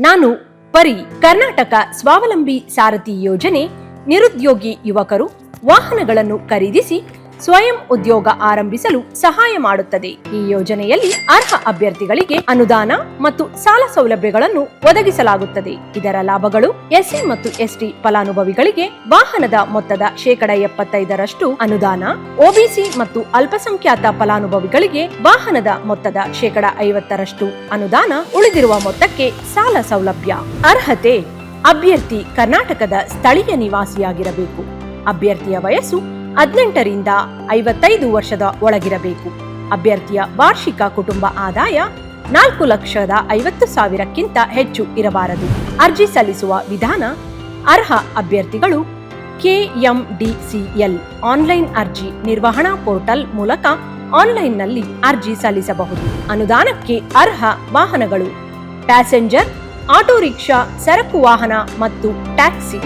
ನಾನು ಪರಿ ಕರ್ನಾಟಕ ಸ್ವಾವಲಂಬಿ ಸಾರಥಿ ಯೋಜನೆ ನಿರುದ್ಯೋಗಿ ಯುವಕರು ವಾಹನಗಳನ್ನು ಖರೀದಿಸಿ ಸ್ವಯಂ ಉದ್ಯೋಗ ಆರಂಭಿಸಲು ಸಹಾಯ ಮಾಡುತ್ತದೆ. ಈ ಯೋಜನೆಯಲ್ಲಿ ಅರ್ಹ ಅಭ್ಯರ್ಥಿಗಳಿಗೆ ಅನುದಾನ ಮತ್ತು ಸಾಲ ಸೌಲಭ್ಯಗಳನ್ನು ಒದಗಿಸಲಾಗುತ್ತದೆ. ಇದರ ಲಾಭಗಳು ಎಸ್ಸಿ ಮತ್ತು ಎಸ್ಟಿ ಫಲಾನುಭವಿಗಳಿಗೆ ವಾಹನದ ಮೊತ್ತದ ಶೇಕಡ ಎಪ್ಪತ್ತೈದರಷ್ಟು ಅನುದಾನ, ಒಬಿಸಿ ಮತ್ತು ಅಲ್ಪಸಂಖ್ಯಾತ ಫಲಾನುಭವಿಗಳಿಗೆ ವಾಹನದ ಮೊತ್ತದ ಶೇಕಡ ಐವತ್ತರಷ್ಟು ಅನುದಾನ ಉಳಿದಿರುವ ಮೊತ್ತಕ್ಕೆ ಸಾಲ ಸೌಲಭ್ಯ. ಅರ್ಹತೆ, ಅಭ್ಯರ್ಥಿ ಕರ್ನಾಟಕದ ಸ್ಥಳೀಯ ನಿವಾಸಿಯಾಗಿರಬೇಕು. ಅಭ್ಯರ್ಥಿಯ ವಯಸ್ಸು ಹದಿನೆಂಟರಿಂದ ಐವತ್ತೈದು ವರ್ಷದ ಒಳಗಿರಬೇಕು. ಅಭ್ಯರ್ಥಿಯ ವಾರ್ಷಿಕ ಕುಟುಂಬ ಆದಾಯ ನಾಲ್ಕು ಲಕ್ಷದ ಐವತ್ತು ಸಾವಿರಕ್ಕಿಂತ ಹೆಚ್ಚು ಇರಬಾರದು. ಅರ್ಜಿ ಸಲ್ಲಿಸುವ ವಿಧಾನ, ಅರ್ಹ ಅಭ್ಯರ್ಥಿಗಳು ಕೆಎಂಡಿಸಿಎಲ್ ಆನ್ಲೈನ್ ಅರ್ಜಿ ನಿರ್ವಹಣಾ ಪೋರ್ಟಲ್ ಮೂಲಕ ಆನ್ಲೈನ್ನಲ್ಲಿ ಅರ್ಜಿ ಸಲ್ಲಿಸಬಹುದು. ಅನುದಾನಕ್ಕೆ ಅರ್ಹ ವಾಹನಗಳು, ಪ್ಯಾಸೆಂಜರ್, ಆಟೋ ರಿಕ್ಷಾ, ಸರಕು ವಾಹನ ಮತ್ತು ಟ್ಯಾಕ್ಸಿ.